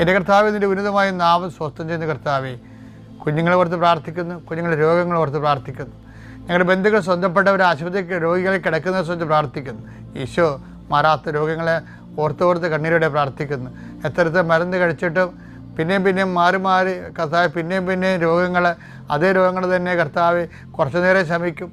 എന്റെ കർത്താവ് നിന്റെ ഉന്നതമായ നാമം സ്വസ്ഥം ചെയ്യുന്ന കർത്താവെ കുഞ്ഞുങ്ങളെ ഓർത്ത് പ്രാർത്ഥിക്കുന്നു കുഞ്ഞുങ്ങളുടെ രോഗങ്ങൾ ഓർത്ത് പ്രാർത്ഥിക്കുന്നു. ഞങ്ങളുടെ ബന്ധുക്കൾ സ്വന്തപ്പെട്ടവർ ആശുപത്രി രോഗികളെ കിടക്കുന്ന സ്വന്തം പ്രാർത്ഥിക്കുന്നു. ഈശോ മാറാത്ത രോഗങ്ങളെ ഓർത്തോർത്ത് കണ്ണീരോടെ പ്രാർത്ഥിക്കുന്നു. എത്രത്തെ മരുന്ന് കഴിച്ചിട്ടും പിന്നെയും പിന്നെയും മാറി മാറി കർത്താവ് പിന്നെയും പിന്നെയും രോഗങ്ങൾ അതേ രോഗങ്ങൾ തന്നെ കർത്താവ് കുറച്ചു നേരം ശമിക്കും.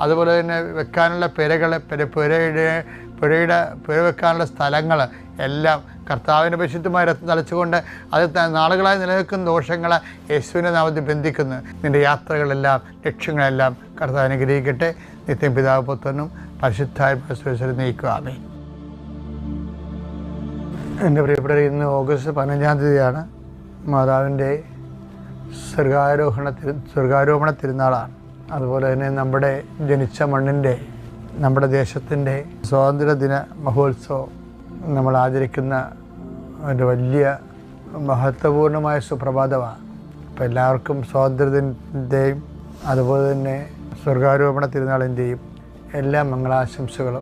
അതുപോലെ തന്നെ വെക്കാനുള്ള പെരകൾ പെര പുരയുടെ പുരയുടെ പുര വെക്കാനുള്ള സ്ഥലങ്ങൾ എല്ലാം കർത്താവിന്റെ പരിശുദ്ധമായ രക്തം തലച്ചുകൊണ്ട് അത് നാളുകളായി നിലനിൽക്കുന്ന ദോഷങ്ങൾ യേശുവിനെ നാമത്തിൽ ബന്ധിക്കുന്നു. നിന്റെ യാത്രകളെല്ലാം ലക്ഷ്യങ്ങളെല്ലാം കർത്താവ് അനുഗ്രഹിക്കട്ടെ. നിത്യം പിതാവ് പുത്രനും പരിശുദ്ധായ പരിശുദ്ധ നീക്കുക. ആമേ എന്റെ പ്രിയപ്പെട്ടവർ ഇന്ന് ഓഗസ്റ്റ് പതിനഞ്ചാം തീയതിയാണ് മാതാവിന്റെ സ്വർഗാരോഹണ തിരു സ്വർഗാരോഹണ തിരുനാളാണ്. അതുപോലെ തന്നെ നമ്മുടെ ജനിച്ച മണ്ണിന്റെ നമ്മുടെ ദേശത്തിന്റെ സ്വാതന്ത്ര്യദിന മഹോത്സവം നമ്മൾ ആചരിക്കുന്ന ഒരു വലിയ മഹത്വപൂർണമായ സുപ്രഭാതമാണ്. അപ്പോൾ എല്ലാവർക്കും സ്വാതന്ത്ര്യത്തിന്റെയും അതുപോലെ തന്നെ സ്വർഗാരോപണ തിരുനാളിന്റെയും എല്ലാ മംഗളാശംസകളും.